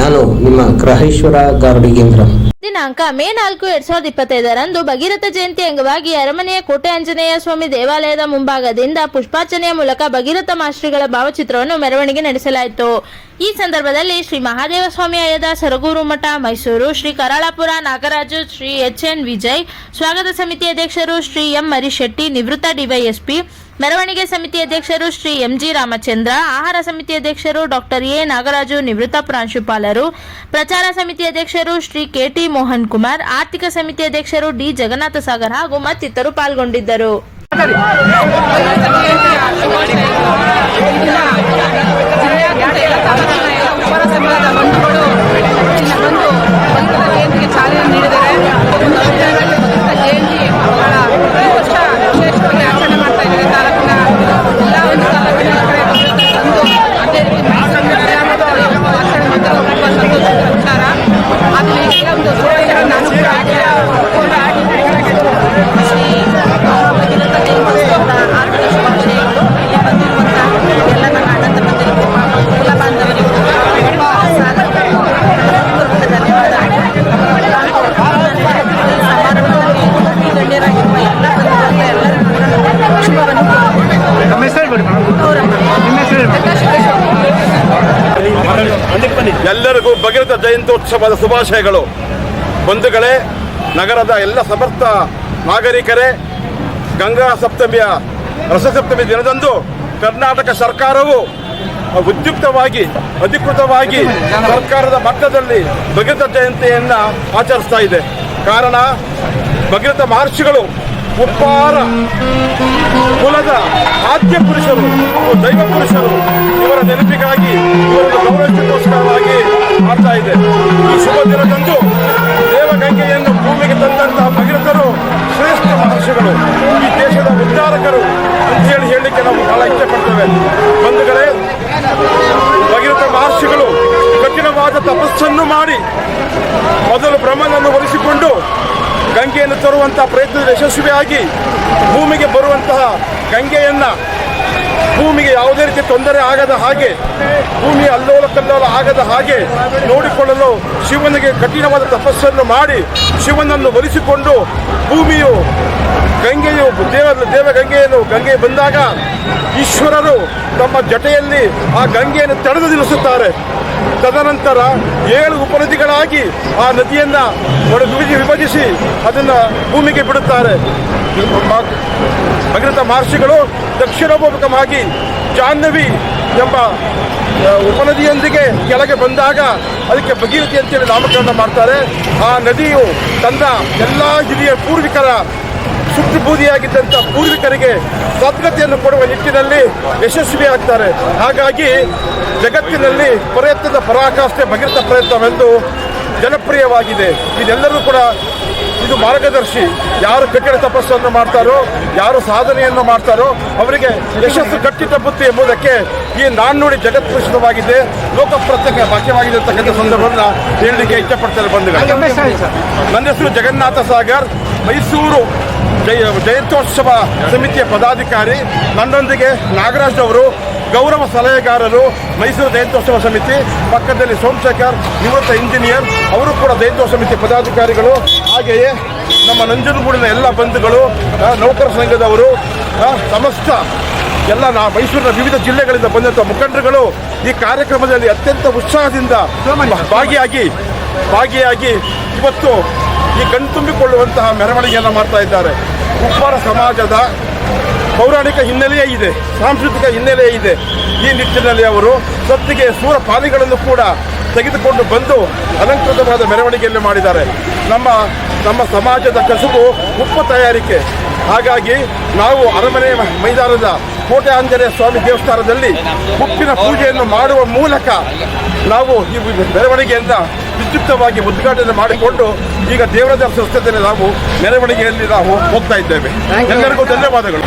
ನಾನು ನಿಮ್ಮ ಗ್ರಹೇಶ್ವರ ಗಾರ್ಡಿಗೇಂದ್ರ ದಿನಾಂಕ ಮೇ ನಾಲ್ಕು ಎರಡ್ ಸಾವಿರದ ಇಪ್ಪತ್ತೈದರಂದು ಭಗೀರಥ ಜಯಂತಿ ಅಂಗವಾಗಿ ಅರಮನೆಯ ಕೋಟೆ ಆಂಜನೇಯ ಸ್ವಾಮಿ ದೇವಾಲಯದ ಮುಂಭಾಗದಿಂದ ಪುಷ್ಪಾರ್ಚನೆಯ ಮೂಲಕ ಭಗೀರಥ ಮಾಸ್ಟ್ರಿಗಳ ಭಾವಚಿತ್ರವನ್ನು ಮೆರವಣಿಗೆ ನಡೆಸಲಾಯಿತು. ಈ ಸಂದರ್ಭದಲ್ಲಿ ಶ್ರೀ ಮಹಾದೇವ ಸ್ವಾಮಿ ಅಯ್ಯದ ಸರಗೂರು ಮಠ, ಮೈಸೂರು, ಶ್ರೀ ಕರಾಳಾಪುರ, ನಾಗರಾಜು, ಶ್ರೀ ಎಚ್ ಎನ್ ವಿಜಯ್, ಸ್ವಾಗತ ಸಮಿತಿ ಅಧ್ಯಕ್ಷರು ಶ್ರೀ ಎಂ ಮರಿಶೆಟ್ಟಿ, ನಿವೃತ್ತ ಡಿವೈಎಸ್ಪಿ ಮೆರವಣಿಗೆ ಸಮಿತಿ ಅಧ್ಯಕ್ಷರು ಶ್ರೀ ಎಂಜಿ ರಾಮಚಂದ್ರ, ಆಹಾರ ಸಮಿತಿ ಅಧ್ಯಕ್ಷರು ಡಾಕ್ಟರ್ ಎ ನಾಗರಾಜು, ನಿವೃತ್ತ ಪ್ರಾಂಶುಪಾಲರು, ಪ್ರಚಾರ ಸಮಿತಿ ಅಧ್ಯಕ್ಷರು ಶ್ರೀ ಕೆಟಿ ಮೋಹನ್ ಕುಮಾರ್, ಆರ್ಥಿಕ ಸಮಿತಿ ಅಧ್ಯಕ್ಷರು ಡಿ ಜಗನ್ನಾಥ ಸಾಗರ್ ಹಾಗೂ ಮತ್ತಿತರರು ಪಾಲ್ಗೊಂಡಿದ್ದರು. ಎಲ್ಲರಿಗೂ ಭಗೀರಥ ಜಯಂತ್ಯೋತ್ಸವದ ಶುಭಾಶಯಗಳು. ಬಂಧುಗಳೇ, ನಗರದ ಎಲ್ಲ ಸಮರ್ಥ ನಾಗರಿಕರೇ, ಗಂಗಾ ಸಪ್ತಮಿಯ ರಸಸಪ್ತಮಿ ದಿನದಂದು ಕರ್ನಾಟಕ ಸರ್ಕಾರವು ಉದ್ಯುಕ್ತವಾಗಿ, ಅಧಿಕೃತವಾಗಿ ಸರ್ಕಾರದ ಮಟ್ಟದಲ್ಲಿ ಭಗೀರಥ ಜಯಂತಿಯನ್ನು ಆಚರಿಸ್ತಾ ಇದೆ. ಕಾರಣ, ಭಗೀರಥ ಮಹರ್ಷಿಗಳು ಉಪ್ಪಾರ ಕುಲದ ಆದ್ಯ ಪುರುಷರು, ದೈವ ಪುರುಷರು ಇವರ ನೆನಪಿಗಾಗಿ ಇವರ ಗೌರವಿಸೋಸ್ಕರವಾಗಿ ಮಾಡ್ತಾ ಇದೆ. ಈ ಶುಭ ದಿನದಂದು ದೇವಗಂಗೆಯನ್ನು ಭೂಮಿಗೆ ತಂದಂತಹ ಭಗೀರಥರು ಶ್ರೇಷ್ಠ ಮಹರ್ಷಿಗಳು, ಈ ದೇಶದ ಉದ್ಧಾರಕರು ಅಂತ ಹೇಳಿ ಹೇಳಲಿಕ್ಕೆ ನಾವು ಬಹಳ ಇಷ್ಟಪಡ್ತೇವೆ. ಪಡ್ತೇವೆ ಬಂಧುಗಳೇ, ಭಗೀರಥ ಮಹರ್ಷಿಗಳು ಕಠಿಣವಾದ ತಪಸ್ಸನ್ನು ಮಾಡಿ ಮೊದಲು ಬ್ರಹ್ಮನನ್ನು ಒಲಿಸಿಕೊಂಡು ಗಂಗೆಯನ್ನು ತರುವಂತಹ ಪ್ರಯತ್ನ ಯಶಸ್ವಿಯಾಗಿ ಭೂಮಿಗೆ ಬರುವಂತಹ ಗಂಗೆಯನ್ನ ಭೂಮಿಗೆ ಯಾವುದೇ ರೀತಿ ತೊಂದರೆ ಆಗದ ಹಾಗೆ ಭೂಮಿ ಅಲ್ಲೋಲ ಕಲ್ಲೋಲ ಆಗದ ಹಾಗೆ ನೋಡಿಕೊಳ್ಳಲು ಶಿವನಿಗೆ ಕಠಿಣವಾದ ತಪಸ್ಸನ್ನು ಮಾಡಿ ಶಿವನನ್ನು ಒಲಿಸಿಕೊಂಡು ಭೂಮಿಯು ಗಂಗೆಯು, ದೇವ ದೇವ ಗಂಗೆಯನ್ನು ಗಂಗೆ ಬಂದಾಗ ಈಶ್ವರರು ತಮ್ಮ ಜಟೆಯಲ್ಲಿ ಆ ಗಂಗೆಯನ್ನು ತಡೆದು ನಿಲ್ಲಿಸುತ್ತಾರೆ. ತದನಂತರ ಏಳು ಉಪನದಿಗಳಾಗಿ ಆ ನದಿಯನ್ನು ಒಳ- ವಿಭಜಿಸಿ ಅದನ್ನು ಭೂಮಿಗೆ ಬಿಡುತ್ತಾರೆ. ಭಗೀರಥ ಮಹರ್ಷಿಗಳು ದಕ್ಷಿಣೋಪಮುಖವಾಗಿ ಜಾಹ್ನವಿ ಎಂಬ ಉಪನದಿಯೊಂದಿಗೆ ಕೆಳಗೆ ಬಂದಾಗ ಅದಕ್ಕೆ ಭಗೀರಥಿ ಅಂತೇಳಿ ನಾಮಕರಣ ಮಾಡ್ತಾರೆ. ಆ ನದಿಯು ತನ್ನ ಎಲ್ಲ ಹಿರಿಯ ಪೂರ್ವಿಕರ ಸುಟ್ಟು ಬೂದಿಯಾಗಿದ್ದಂಥ ಪೂರ್ವಿಕರಿಗೆ ಸದ್ಗತಿಯನ್ನು ಕೊಡುವ ನಿಟ್ಟಿನಲ್ಲಿ ಯಶಸ್ವಿಯಾಗ್ತಾರೆ. ಹಾಗಾಗಿ ಜಗತ್ತಿನಲ್ಲಿ ಪ್ರಯತ್ನದ ಪರಾಕಾಷ್ಠೆ ಭಗೀರಥ ಪ್ರಯತ್ನವೆಂದು ಜನಪ್ರಿಯವಾಗಿದೆ. ಇದೆಲ್ಲರೂ ಕೂಡ ಇದು ಮಾರ್ಗದರ್ಶಿ ಯಾರು ಕಟ್ಟಡ ತಪಸ್ಸನ್ನು ಮಾಡ್ತಾರೋ ಯಾರು ಸಾಧನೆಯನ್ನು ಮಾಡ್ತಾರೋ ಅವರಿಗೆ ಯಶಸ್ಸು ಕಟ್ಟಿ ತಪ್ಪುತ್ತೆ ಎಂಬುದಕ್ಕೆ ಈ ನಾಣ್ಣುಡಿ ಜಗತ್ಪ್ರಸಿದ್ಧವಾಗಿದೆ ಲೋಕಪ್ರತ್ಯಕ ವಾಕ್ಯವಾಗಿದೆ ಅಂತಕ್ಕಂಥ ಸಂದರ್ಭವನ್ನು ಹೇಳಲಿಕ್ಕೆ ಇಷ್ಟಪಡ್ತಾರೆ ಬಂಧುಗಳು. ನನ್ನ ಹೆಸರು ಜಗನ್ನಾಥ ಸಾಗರ್. ಮೈಸೂರು ಜಯ ಜಯಂತ್ಯೋತ್ಸವ ಸಮಿತಿಯ ಪದಾಧಿಕಾರಿ. ನನ್ನೊಂದಿಗೆ ನಾಗರಾಜ್ ಅವರು ಗೌರವ ಸಲಹೆಗಾರರು ಮೈಸೂರು ಜಯಂತ್ಯೋತ್ಸವ ಸಮಿತಿ, ಪಕ್ಕದಲ್ಲಿ ಸೋಮಶೇಖರ್ ನಿವೃತ್ತ ಇಂಜಿನಿಯರ್, ಅವರು ಕೂಡ ಜಯಂತ್ಯೋತ್ಸವ ಸಮಿತಿ ಪದಾಧಿಕಾರಿಗಳು, ಹಾಗೆಯೇ ನಮ್ಮ ನಂಜನಗೂಡಿನ ಎಲ್ಲ ಬಂಧುಗಳು ನೌಕರ ಸಂಘದವರು ಸಮಸ್ತ ಎಲ್ಲ ನಾ ಮೈಸೂರಿನ ವಿವಿಧ ಜಿಲ್ಲೆಗಳಿಂದ ಬಂದಂಥ ಮುಖಂಡರುಗಳು ಈ ಕಾರ್ಯಕ್ರಮದಲ್ಲಿ ಅತ್ಯಂತ ಉತ್ಸಾಹದಿಂದ ಭಾಗಿಯಾಗಿ ಭಾಗಿಯಾಗಿ ಇವತ್ತು ಈ ಕಣ್ತುಂಬಿಕೊಳ್ಳುವಂತಹ ಮೆರವಣಿಗೆಯನ್ನು ಮಾಡ್ತಾ ಇದ್ದಾರೆ. ಉಪ್ಪಾರ ಸಮಾಜದ ಪೌರಾಣಿಕ ಹಿನ್ನೆಲೆಯೇ ಇದೆ, ಸಾಂಸ್ಕೃತಿಕ ಹಿನ್ನೆಲೆಯೇ ಇದೆ. ಈ ನಿಟ್ಟಿನಲ್ಲಿ ಅವರು ಸತ್ತಿಗೆ ಸೂರ ಪಾಲಿಗಳನ್ನು ಕೂಡ ತೆಗೆದುಕೊಂಡು ಬಂದು ಅಲಂಕೃತವಾದ ಮೆರವಣಿಗೆಯಲ್ಲಿ ಮಾಡಿದ್ದಾರೆ. ನಮ್ಮ ನಮ್ಮ ಸಮಾಜದ ಕಸುಬು ಉಪ್ಪು ತಯಾರಿಕೆ. ಹಾಗಾಗಿ ನಾವು ಅರಮನೆ ಮೈದಾನದ ಕೋಟೆ ಆಂಜನೇಯ ಸ್ವಾಮಿ ದೇವಸ್ಥಾನದಲ್ಲಿ ಉಪ್ಪಿನ ಪೂಜೆಯನ್ನು ಮಾಡುವ ಮೂಲಕ ನಾವು ಈ ಮೆರವಣಿಗೆಯಿಂದ ವಿದ್ಯುಕ್ತವಾಗಿ ಉದ್ಘಾಟನೆ ಮಾಡಿಕೊಂಡು ಈಗ ದೇವರ ದರ್ಶನ ದರ್ಶನದಲ್ಲಿ ನಾವು ಮೆರವಣಿಗೆಯಲ್ಲಿ ನಾವು ಹೋಗ್ತಾ ಇದ್ದೇವೆ. ಎಲ್ಲರಿಗೂ ಧನ್ಯವಾದಗಳು.